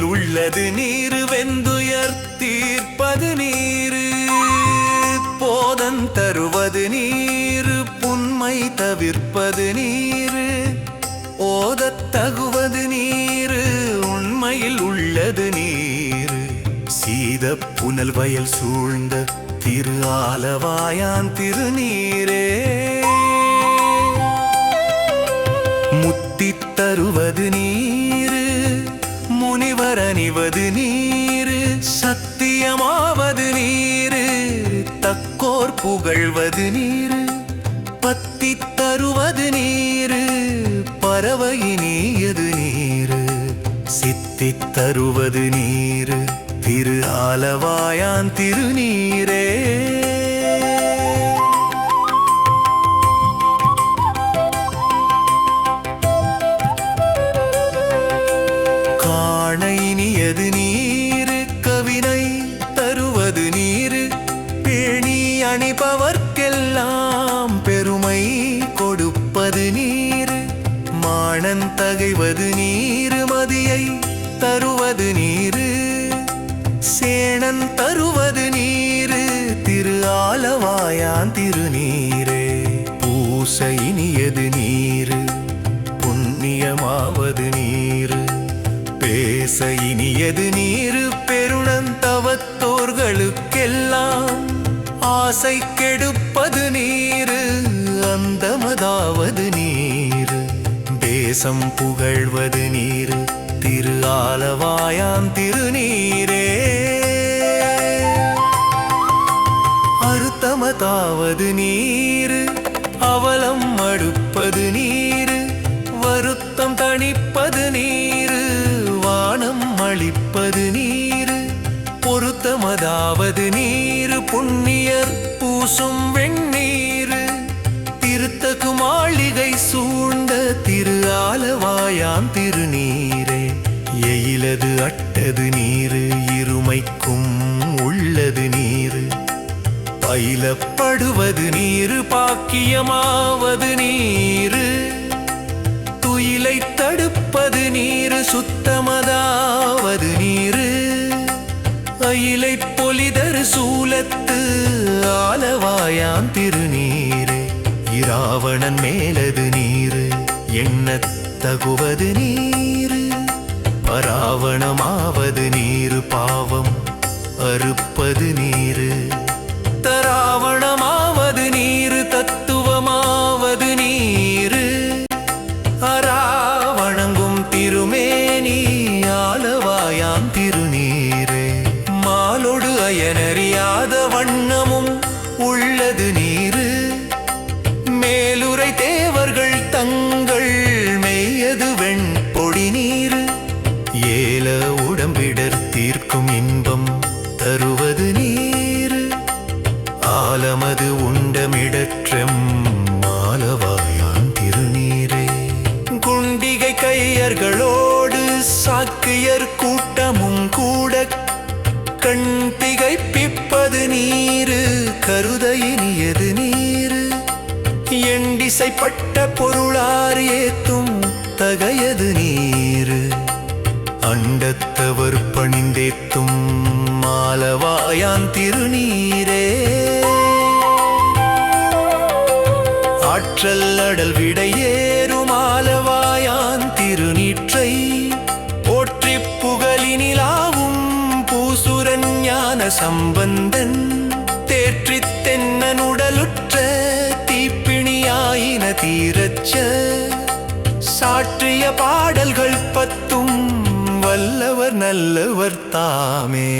வேதத்தில் உள்ளது நீர் வெந்துயர் தீர்ப்பது நீர். போதன் தருவது நீர் புன்மை தவிர்ப்பது நீர். ஓதத் தகுவது நீர் உண்மையில் உள்ளது நீர். சீத புனல் வயல் சூழ்ந்த திரு ஆலவாயான் திருநீரே. முத்தி தருவது நீர் முனிவர் அணிவது நீரு சத்தியமாவது நீரு தக்கோர் புகழ்வது நீரு பத்தி தருவது நீரு பறவை நீயது நீரு சித்தி தருவது நீரு திரு ஆலவாயான் திருநீரே. இனியது நீரு கவினை தருவது நீரு. பேணி அணிபவர்க்கெல்லாம் பெருமை கொடுப்பது நீரு. மானன் தகைவது நீரு மதியை தருவது நீரு. சேணன் தருவது நீரு திரு ஆலவாயான் திருநீரே. பூசை இனியது நீர். பேச இனியது நீரு? பெருணந்தவத்தோர்களுக்கெல்லாம் ஆசை கெடுப்பது நீரு அந்தமதாவது நீரு. தேசம் புகழ்வது நீரு திரு ஆலவாயாம் திருநீரே. அறுத்தமதாவது நீரு அவலம் அடுப்பது நீரு வருத்தம் தணிப்பது அளிப்பது நீர் பொருத்தமதாவது நீர் புண்ணியர் பூசும் வெண்ணீர் திருத்தகு மாளிகை சூழ்ந்த திரு ஆலவாயாம் திருநீரே எயிலது அட்டது நீர் இருமைக்கும் உள்ளது நீர். பயிலப்படுவது நீர் பாக்கியமாவது நீர். துயிலை தடுப்பது நீர் சுத்தமதா இலை பொலிதர் சூலத்து ஆலவாயாம் திருநீரே. இராவணன் மேலது நீரு எண்ணத் தகுவது நீரு. பராவணமாவது நீரு பாவம் அறுப்பது நீரு. தமது உண்டமிடற்றம் மாலவாயான் திருநீரே. குண்டிகை கையர்களோடு சாக்கியர் கூட்டமும் கூட கண் திகைப்பிப்பது நீரு கருத இனியது நீரு. எண்டிசைப்பட்ட பொருளார் ஏத்தும் தகையது நீரு. அண்டத்தவர் பணிந்தேத்தும் மாலவாயான் திருநீரே. ஆற்றல் அடல் விடையேறும் ஆலவாயான் திருநீற்றை போற்றி புகழினிலாவும் பூசுரன் ஞான சம்பந்தன் தேற்றித் தென்னனுடலுற்ற தீப்பிணியாயின தீரச்ச சாற்றிய பாடல்கள் பத்தும் வல்லவர் நல்லவர் தாமே.